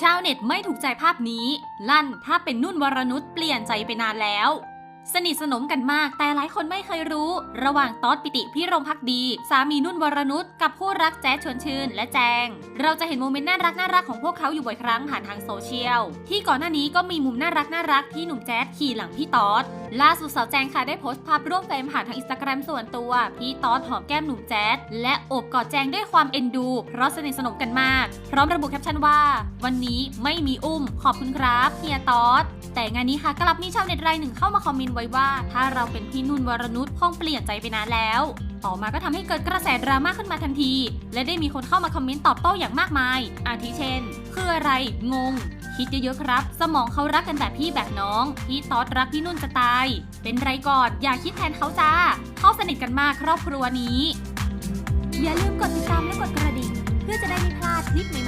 ชาวเน็ตไม่ถูกใจภาพนี้ ลั่นถ้าเป็นนุ่นวรนุชเปลี่ยนใจไปนานแล้ว สนิทสนมกันมาก แต่หลายคนไม่เคยรู้ ระหว่างต๊อดปิติพี่รงพักดี สามีนุ่นวรนุชกับคู่รักแจ๊ดชวนชื่นและแจง เราจะเห็นโมเมนต์น่ารักน่ารักของพวกเขาอยู่บ่อยครั้งผ่านทางโซเชียล ที่ก่อนหน้านี้ก็มีมุมน่ารักน่ารักที่หนุ่มแจ๊ดขี่หลังพี่ต๊อดล่าสุดสาวแจงค่ะได้โพสต์ภาพร่วมเฟรมผ่านทางอินสตาแกรมส่วนตัว พี่ต๊อดหอมแก้มหนุ่มแจ๊ดและโอบกอดแจงด้วยความเอ็นดู เพราะสนิทสนมกันมาก พร้อมระบุแคปชั่นว่า วันนี้ไม่มีอุ้ม ขอบคุณครับเฮียต๊อดแต่งานนี้ค่ะกลับมีชาวเน็ตรายหนึ่งเข้ามาคอมเมนต์ไว้ว่าถ้าเราเป็นพี่นุ่นวรนุชคงเปลี่ยนใจไปนานแล้ว ต่อมาก็ทำให้เกิดกระแสดราม่าขึ้นมาทันที และได้มีคนเข้ามาคอมเมนต์ตอบโต้อย่างมากมาย อาทิเช่น คืออะไร งง คิดเยอะๆครับ สมองเขารักกันแบบพี่แบบน้อง พี่ต๊อดรักพี่นุ่นจะตาย เป็นไรก่อน อย่าคิดแทนเขาจ้า เขาสนิทกันมากครอบครัวนี้ อย่าลืมกดติดตามและกดกระดิ่งเพื่อจะได้ไม่พลาดคลิปใหม่